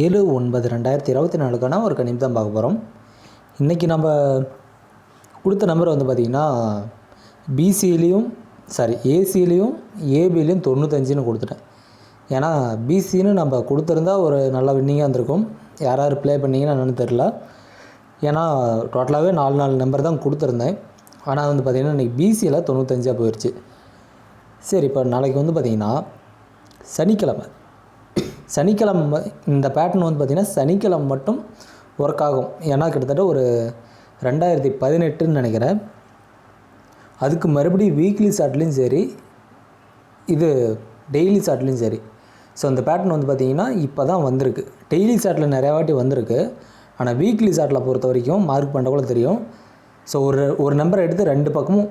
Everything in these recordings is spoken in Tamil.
ஏழு ஒன்பது ரெண்டாயிரத்தி இருபத்தி நாலுக்கான ஒரு கணிப்பு தான் பார்க்க போகிறோம் இன்றைக்கி நம்ம கொடுத்த நம்பர் வந்து பார்த்திங்கன்னா பிசிலேயும் சாரி ஏசிலையும் ஏபிலையும் தொண்ணூத்தஞ்சுன்னு கொடுத்துட்டேன். ஏன்னா பிசின்னு நம்ம கொடுத்துருந்தா ஒரு நல்ல வின்னிங்காக இருந்திருக்கும். யார் யார் ப்ளே பண்ணிங்கன்னு என்னென்னு தெரில ஏன்னா டோட்டலாகவே நாலு நாலு நம்பர் தான் கொடுத்துருந்தேன். ஆனால் வந்து பார்த்திங்கன்னா இன்றைக்கி பிசியில் தொண்ணூத்தஞ்சாக போயிடுச்சு சரி இப்போ நாளைக்கு வந்து பார்த்திங்கன்னா சனிக்கிழமை. சனிக்கிழமை இந்த பேட்டர்ன் வந்து பார்த்திங்கன்னா சனிக்கிழமை மட்டும் ஒர்க் ஆகும். ஏன்னா கிட்டத்தட்ட ஒரு ரெண்டாயிரத்தி பதினெட்டுன்னு நினைக்கிறேன். அதுக்கு மறுபடியும் வீக்லி சாட்லேயும் சரி இது டெய்லி சாட்லேயும் சரி. ஸோ அந்த பேட்டர்ன் வந்து பார்த்திங்கன்னா இப்போ தான் வந்திருக்கு. டெய்லி சாட்டில் நிறையா வாட்டி வந்திருக்கு. ஆனால் வீக்லி சாட்டில் பொறுத்த வரைக்கும் மார்க் பண்ணுறக்குள்ள தெரியும். ஸோ ஒரு ஒரு நம்பரை எடுத்து ரெண்டு பக்கமும்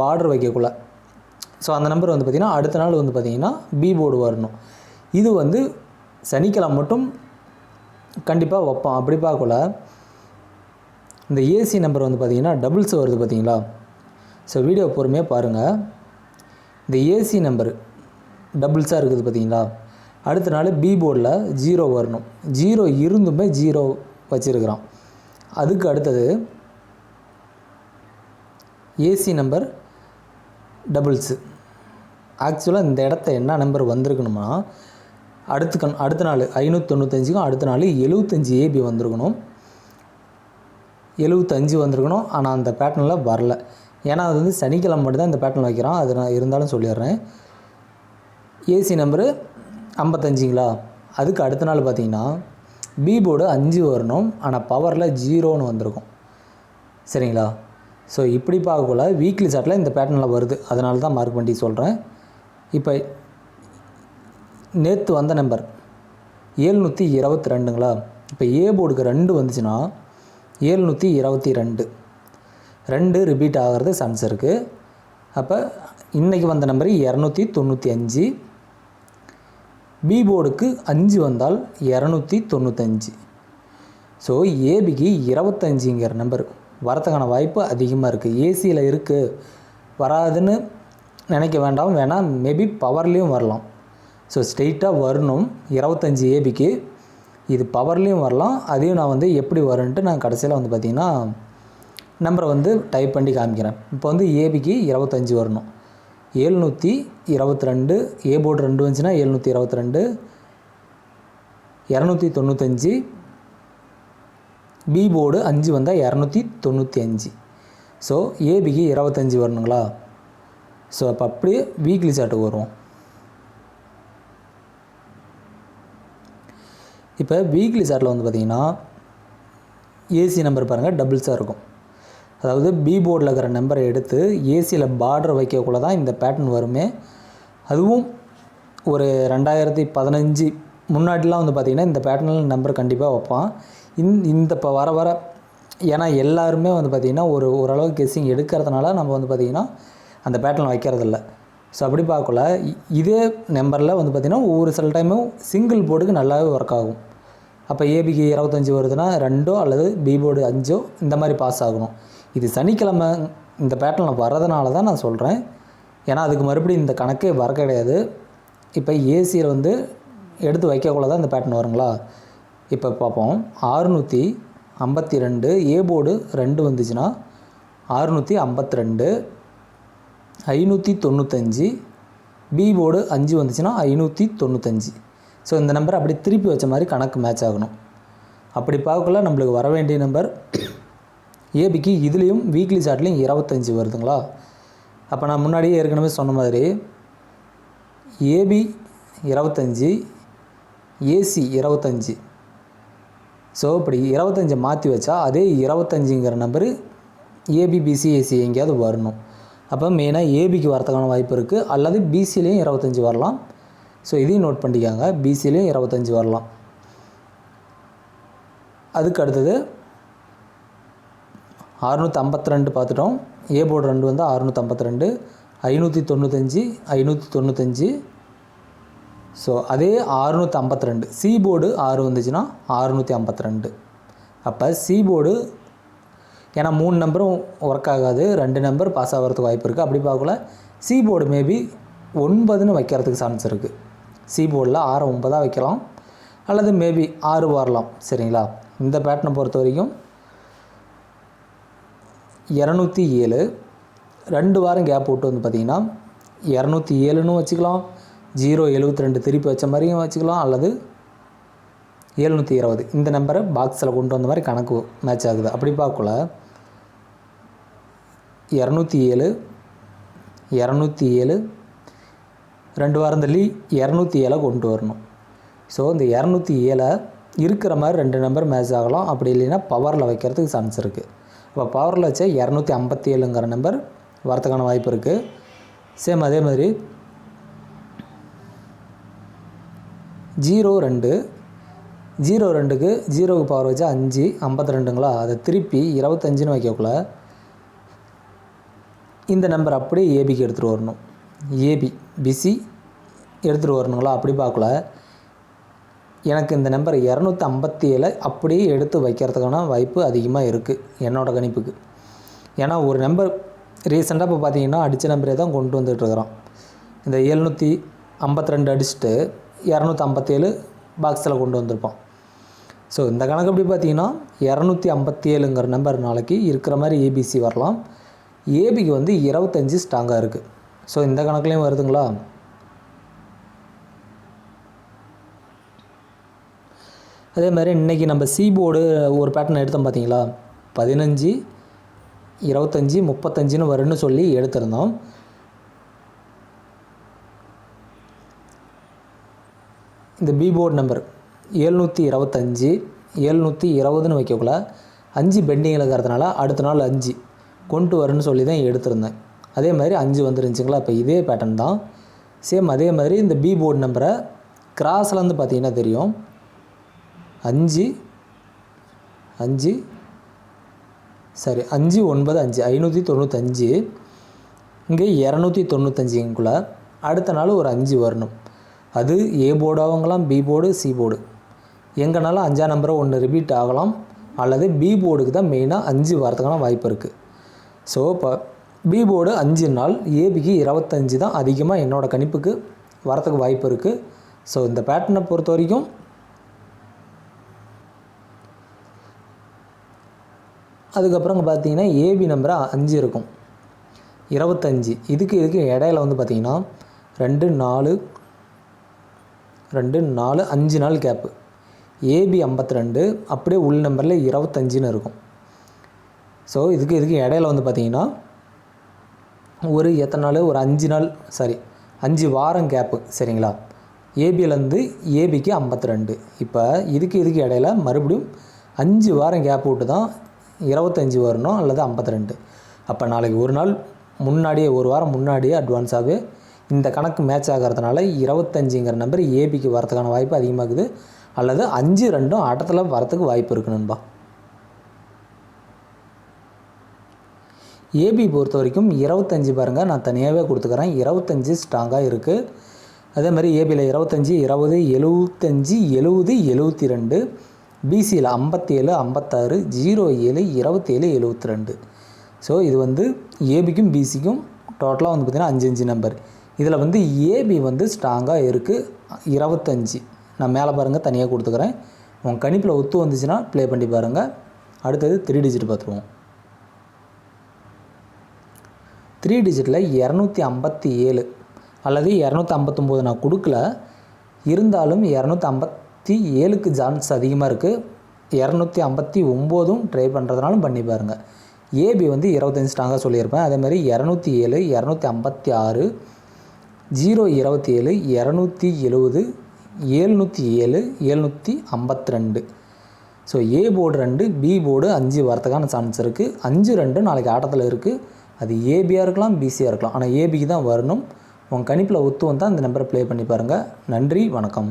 பார்டர் வைக்கக்குள்ள. ஸோ அந்த நம்பர் வந்து பார்த்திங்கன்னா அடுத்த நாள் வந்து பார்த்திங்கன்னா பி போர்டு வரணும். இது வந்து சனிக்கிழமை மட்டும் கண்டிப்பாக வைப்பான் அப்படி பார்க்கல. இந்த ஏசி நம்பர் வந்து பார்த்திங்கன்னா டபுள்ஸ் வருது பார்த்தீங்களா ஸோ வீடியோ பொறுமையாக பாருங்கள் இந்த ஏசி நம்பர் டபுள்ஸாக இருக்குது பார்த்தீங்களா அடுத்த நாள் பி போர்டில் ஜீரோ வரணும். ஜீரோ இருந்துமே ஜீரோ வச்சுருக்கிறான். அதுக்கு அடுத்தது ஏசி நம்பர் டபுள்ஸு ஆக்சுவலாக இந்த இடத்த என்ன நம்பர் வந்திருக்கணுமா அடுத்து கண் அடுத்த நாள் ஐநூற்றி தொண்ணூத்தஞ்சுக்கும் அடுத்த நாள் எழுபத்தஞ்சி ஏபி வந்திருக்கணும். எழுபத்தஞ்சு வந்திருக்கணும். ஆனால் அந்த பேட்டர்னில் வரல. ஏன்னா அது வந்து சனிக்கிழமை மட்டும்தான் இந்த பேட்டர்ன் வைக்கிறான். அது நான் இருந்தாலும் சொல்லிடுறேன். ஏசி நம்பரு ஐம்பத்தஞ்சுங்களா? அதுக்கு அடுத்த நாள் பார்த்தீங்கன்னா பி போர்டு அஞ்சு வரணும். ஆனால் பவரில் ஜீரோன்னு வந்திருக்கும். சரிங்களா? ஸோ இப்படி பார்க்கக்குள்ள வீக்லி சாட்டில் இந்த பேட்டர்னில் வருது. அதனால தான் மார்க் பண்ணி சொல்கிறேன் இப்போ நேற்று வந்த நம்பர். ஏழ்நூற்றி இருபத்தி ரெண்டுங்களா? இப்போ ஏ போர்டுக்கு ரெண்டு வந்துச்சுன்னா ஏழ்நூற்றி இருபத்தி ரெண்டு. ரெண்டு ரிப்பீட் ஆகிறது சான்ஸ் இருக்குது அப்போ இன்றைக்கி வந்த நம்பர் இரநூத்தி தொண்ணூற்றி அஞ்சு. பி போர்டுக்கு அஞ்சு வந்தால் இரநூத்தி தொண்ணூத்தஞ்சு ஸோ ஏபிக்கு இருபத்தஞ்சிங்கிற நம்பர். வரத்துக்கான வாய்ப்பு அதிகமாக இருக்குது ஏசியில் இருக்குது வராதுன்னு நினைக்க வேண்டாம். வேணால் மேபி பவர்லேயும் வரலாம். ஸோ ஸ்ட்ரெயிட்டாக வரணும். இருபத்தஞ்சி ஏபிக்கு இது பவர்லேயும் வரலாம். அதையும் நான் வந்து எப்படி வரும்ன்ட்டு நான் கடைசியில் வந்து பார்த்திங்கன்னா நம்பரை வந்து டைப் பண்ணி காமிக்கிறேன். இப்போ வந்து ஏபிக்கு இருபத்தஞ்சி வரணும். ஏழ்நூற்றி இருபத்தி ரெண்டு ஏ போர்டு ரெண்டு வந்துச்சுன்னா ஏழ்நூற்றி இருபத்தி ரெண்டு இரநூத்தி தொண்ணூத்தஞ்சு. பி போர்டு அஞ்சு வந்தால் இரநூத்தி தொண்ணூற்றி அஞ்சு ஸோ ஏபிக்கு இருபத்தஞ்சி வரணுங்களா? ஸோ அப்போ அப்படியே வீக்லி சார்ட்டு வரும். இப்போ வீக்லி சார்ட்டில் வந்து பார்த்திங்கன்னா ஏசி நம்பர் பாருங்கள் டபுள்ஸாக இருக்கும். அதாவது பி போர்டில் இருக்கிற நம்பரை எடுத்து ஏசியில் பார்டர் வைக்கக்குள்ள தான் இந்த பேட்டர்ன் வருமே. அதுவும் ஒரு ரெண்டாயிரத்தி பதினஞ்சு முன்னாடிலாம் வந்து பார்த்திங்கன்னா இந்த பேட்டர்னில் நம்பர் கண்டிப்பாக வைப்பான். இந் இந்த இப்போ வர வர ஏன்னா எல்லாருமே வந்து பார்த்திங்கன்னா ஒரு ஓரளவு கெஸ்ஸிங் எடுக்கிறதுனால நம்ம வந்து பார்த்திங்கன்னா அந்த பேட்டர்ன் வைக்கிறதில்ல. ஸோ அப்படி பார்க்கல இதே நம்பரில் வந்து பார்த்திங்கன்னா ஒவ்வொரு சில டைமும் சிங்கிள் போர்டுக்கு நல்லாவே ஒர்க் ஆகும். அப்போ ஏபிக்கு இருபத்தஞ்சி வருதுன்னா ரெண்டோ அல்லது பி போர்டு அஞ்சோ இந்த மாதிரி பாஸ் ஆகணும். இது சனிக்கிழமை இந்த பேட்டர்னில் வர்றதுனால தான் நான் சொல்கிறேன் ஏன்னா அதுக்கு மறுபடியும் இந்த கணக்கே வர கிடையாது. இப்போ ஏசியில் வந்து எடுத்து வைக்கக்குள்ள தான் இந்த பேட்டர்ன் வருங்களா? இப்போ பார்ப்போம். ஆறுநூற்றி ஐம்பத்தி ரெண்டு ஏ போர்டு ரெண்டு வந்துச்சுன்னா ஆறுநூற்றி ஐம்பத்தி ரெண்டு ஐநூற்றி தொண்ணூத்தஞ்சு பி போர்டு அஞ்சு வந்துச்சுன்னா ஐநூற்றி தொண்ணூத்தஞ்சு. ஸோ இந்த நம்பர் அப்படி திருப்பி வச்ச மாதிரி கணக்கு மேட்ச் ஆகணும். அப்படி பார்க்கல நம்மளுக்கு வர வேண்டிய நம்பர் ஏபிக்கு இதுலேயும் வீக்லி சார்ட்லேயும் இருபத்தஞ்சி வருதுங்களா? அப்போ நான் முன்னாடியே ஏற்கனவே சொன்ன மாதிரி ஏபி இருபத்தஞ்சி ஏசி இருபத்தஞ்சி. ஸோ இப்படி இருபத்தஞ்சி மாற்றி வச்சா அதே இருபத்தஞ்சிங்கிற நம்பரு ஏபிபிசி ஏசி எங்கேயாவது வரணும். அப்போ மெயினாக ஏபிக்கு வரதுக்கான வாய்ப்பு இருக்குது அல்லது பிசிலையும் இருபத்தஞ்சி வரலாம். ஸோ இதையும் நோட் பண்ணிக்காங்க. பிசிலையும் இருபத்தஞ்சி வரலாம். அதுக்கு அடுத்தது அறுநூற்றி ஐம்பத்தி ரெண்டு பார்த்துட்டோம். ஏ போர்டு ரெண்டு வந்து அறுநூற்றி ஐம்பத்தி ரெண்டு ஐநூற்றி தொண்ணூத்தஞ்சு ஐநூற்றி தொண்ணூத்தஞ்சு ஸோ அதே அறுநூற்றி ஐம்பத்தி ரெண்டு சி போர்டு ஆறு வந்துச்சுன்னா அறுநூற்றி ஐம்பத்தி ரெண்டு அப்போ சி போர்டு ஏன்னா மூணு நம்பரும் ஒர்க் ஆகாது. ரெண்டு நம்பர் பாஸ் ஆகிறதுக்கு வாய்ப்பு இருக்குது அப்படி பார்க்கல. சி போர்டு மேபி ஒன்பதுன்னு வைக்கிறதுக்கு சான்ஸ் இருக்குது சி போர்டில் ஆறு ஒன்பதாக வைக்கலாம். அல்லது மேபி ஆறு வரலாம். சரிங்களா? இந்த பேட்டனை பொறுத்த வரைக்கும் இரநூத்தி ஏழு. ரெண்டு வாரம் கேப் விட்டு வந்து பார்த்திங்கன்னா இரநூத்தி ஏழுன்னு வச்சுக்கலாம். ஜீரோ எழுபத்தி ரெண்டு திருப்பி வச்ச மாதிரியும் வச்சுக்கலாம். அல்லது எழுநூற்றி இருபது. இந்த நம்பரை பாக்ஸில் கொண்டு வந்த மாதிரி கணக்கு மேட்ச் ஆகுது. அப்படி பார்க்கல இரநூத்தி ஏழு இரநூத்தி ஏழு ரெண்டு வாரம் தள்ளி இரநூத்தி ஏழை கொண்டு வரணும். ஸோ இந்த இரநூத்தி ஏழை இருக்கிற மாதிரி ரெண்டு நம்பர் மேட்ச் ஆகலாம். அப்படி இல்லைன்னா பவரில் வைக்கிறதுக்கு சான்ஸ் இருக்குது இப்போ பவரில் வச்சா இரநூத்தி ஐம்பத்தி ஏழுங்கிற நம்பர் வரத்துக்கான வாய்ப்பு இருக்குது சேம் அதே மாதிரி ஜீரோ ரெண்டு ஜீரோ ரெண்டுக்கு ஜீரோவுக்கு பவர் வச்சா அஞ்சு ஐம்பத்தி ரெண்டுங்களா? அதை திருப்பி இருபத்தஞ்சுன்னு வைக்கக்குள்ள இந்த நம்பர் அப்படியே ஏபிக்கு எடுத்துகிட்டு வரணும். ஏபி பிசி எடுத்துகிட்டு வரணுங்களா? அப்படி பார்க்கல. எனக்கு இந்த நம்பர் இரநூத்தி ஐம்பத்தி ஏழை அப்படியே எடுத்து வைக்கிறதுக்கான வாய்ப்பு அதிகமாக இருக்குது என்னோடய கணிப்புக்கு. ஏன்னா ஒரு நம்பர் ரீசெண்டாக இப்போ பார்த்தீங்கன்னா அடித்த நம்பரே தான் கொண்டு வந்துட்டுருக்குறோம் இந்த எழுநூற்றி ஐம்பத்தி ரெண்டு அடிச்சுட்டு இரநூத்தி ஐம்பத்தேழு பாக்ஸில் கொண்டு வந்திருப்பான். ஸோ இந்த கணக்கு எப்படி பார்த்தீங்கன்னா இரநூத்தி ஐம்பத்தி ஏழுங்கிற நம்பர் நாளைக்கு இருக்கிற மாதிரி ஏபிசி வரலாம். ஏபிக்கு வந்து இருபத்தஞ்சி ஸ்ட்ராங்காக இருக்குது ஸோ இந்த கணக்குலேயும் வருதுங்களா? அதே மாதிரி இன்றைக்கி நம்ம சி போர்டு ஒரு பேட்டர்ன் எடுத்தோம் பார்த்தீங்களா? பதினஞ்சு இருபத்தஞ்சி முப்பத்தஞ்சுன்னு வரும்னு சொல்லி எடுத்திருந்தோம். இந்த பி போர்டு நம்பர் ஏழ்நூற்றி இருபத்தஞ்சி ஏழ்நூற்றி இருபதுன்னு வைக்கக்குள்ள அஞ்சு பெண்டிங்கில் இருக்கிறதுனால அடுத்த நாள் அஞ்சு கொண்டு வரேன்னு சொல்லி தான் எடுத்திருந்தேன். அதே மாதிரி அஞ்சு வந்துருந்துச்சுங்களா? இப்போ இதே பேட்டர்ன் தான். சேம் அதே மாதிரி இந்த பி போர்டு நம்பரை கிராஸில் வந்து பார்த்தீங்கன்னா தெரியும். அஞ்சு அஞ்சு சரி அஞ்சு ஒன்பது அஞ்சு ஐநூற்றி தொண்ணூத்தஞ்சு. இங்கே இரநூத்தி தொண்ணூத்தஞ்சுக்குள்ளே அடுத்த நாள் ஒரு அஞ்சு வரணும். அது ஏ போர்டாகலாம் பி போர்டு சி போர்டு எங்கேனாலும் அஞ்சாம் நம்பரை ஒன்று ரிப்பீட் ஆகலாம். அல்லது பி போர்டுக்கு தான் மெயினாக அஞ்சு வரதுக்கான வாய்ப்பு இருக்குது ஸோ இப்போ பி போர்டு அஞ்சு நாள் ஏபிக்கு இருபத்தஞ்சு தான் அதிகமாக என்னோடய கணிப்புக்கு வரத்துக்கு வாய்ப்பு இருக்குது ஸோ இந்த பேட்டர்னை பொறுத்த வரைக்கும் அதுக்கப்புறம் பார்த்தீங்கன்னா ஏபி நம்பராக அஞ்சு இருக்கும். இருபத்தஞ்சி. இதுக்கு இதுக்கு இடையில வந்து பார்த்திங்கன்னா ரெண்டு நாலு ரெண்டு நாலு அஞ்சு நாள் கேப்பு ஏபி ஐம்பத்தி ரெண்டு அப்படியே உள் நம்பரில் இருபத்தஞ்சின்னு இருக்கும். ஸோ இதுக்கு இதுக்கு இடையில வந்து பார்த்திங்கன்னா ஒரு எத்தனை நாள்? ஒரு அஞ்சு நாள் சாரி அஞ்சு வாரம் கேப்பு சரிங்களா? ஏபியிலேருந்து ஏபிக்கு ஐம்பத்தி ரெண்டு இப்போ இதுக்கு இதுக்கு இடையில மறுபடியும் அஞ்சு வாரம் கேப் விட்டு தான் இருபத்தஞ்சி வரணும் அல்லது ஐம்பத்தி ரெண்டு அப்போ நாளைக்கு ஒரு நாள் முன்னாடியே ஒரு வாரம் முன்னாடியே அட்வான்ஸாகவே இந்த கணக்கு மேட்ச் ஆகிறதுனால இருபத்தஞ்சிங்கிற நம்பர் ஏபிக்கு வரதுக்கான வாய்ப்பு அதிகமாகுது. அல்லது அஞ்சு ரெண்டும் ஆட்டத்தில் வரத்துக்கு வாய்ப்பு இருக்கு நண்பா. ஏபி பொறுத்த வரைக்கும் இருபத்தஞ்சி பாருங்கள் நான் தனியாகவே கொடுத்துக்கிறேன். இருபத்தஞ்சி ஸ்ட்ராங்காக இருக்குது அதே மாதிரி ஏபியில் இருபத்தஞ்சி இருபது எழுபத்தஞ்சி எழுபது எழுபத்தி ரெண்டு பிசியில் ஐம்பத்தி ஏழு ஐம்பத்தாறு ஜீரோ ஏழு இருபத்தேழு எழுபத்தி ரெண்டு ஸோ இது வந்து ஏபிக்கும் பிசிக்கும் டோட்டலாக வந்து பார்த்திங்கன்னா அஞ்சு அஞ்சு நம்பர் இதில் வந்து ஏபி வந்து ஸ்ட்ராங்காக இருக்குது இருபத்தஞ்சி. நான் மேலே பாருங்கள் தனியாக கொடுத்துக்கிறேன். உங்கள் கணிப்பில் ஒத்து வந்துச்சுன்னா ப்ளே பண்ணி பாருங்கள் அடுத்தது த்ரீ டிஜிட் பார்த்துருவோம். த்ரீ டிஜிட்டில் இரநூத்தி ஐம்பத்தி ஏழு அல்லது இரநூத்தி ஐம்பத்தொம்போது நான் கொடுக்கல. இருந்தாலும் இரநூத்தி ஐம்பத்தி ஏழுக்கு சான்ஸ் அதிகமாக இருக்குது இரநூத்தி ஐம்பத்தி ஒம்போதும் ட்ரை பண்ணுறதுனாலும் பண்ணி பாருங்கள் ஏபி வந்து இருபத்தஞ்சி ஸ்ட்ராங்காக சொல்லியிருப்பேன். அதேமாதிரி இரநூத்தி ஏழு இரநூத்தி ஐம்பத்தி ஆறு ஜீரோ இருபத்தி ஏழு இரநூத்தி எழுபது ஏழ்நூற்றி ஏழு ஏழ்நூற்றி ஐம்பத்தி ரெண்டு. ஸோ ஏ போர்டு ரெண்டு பி போர்டு அஞ்சு வரத்துக்கான சான்ஸ் இருக்குது அஞ்சு ரெண்டு நாளைக்கு ஆட்டத்தில் இருக்குது அது ஏபியாக இருக்கலாம் பிசியாக இருக்கலாம். ஆனால் ஏபிக்கு தான் வரணும். உங்கள் கணிப்பில் ஒத்து வந்தால் அந்த நம்பரை ப்ளே பண்ணி பாருங்கள் நன்றி வணக்கம்.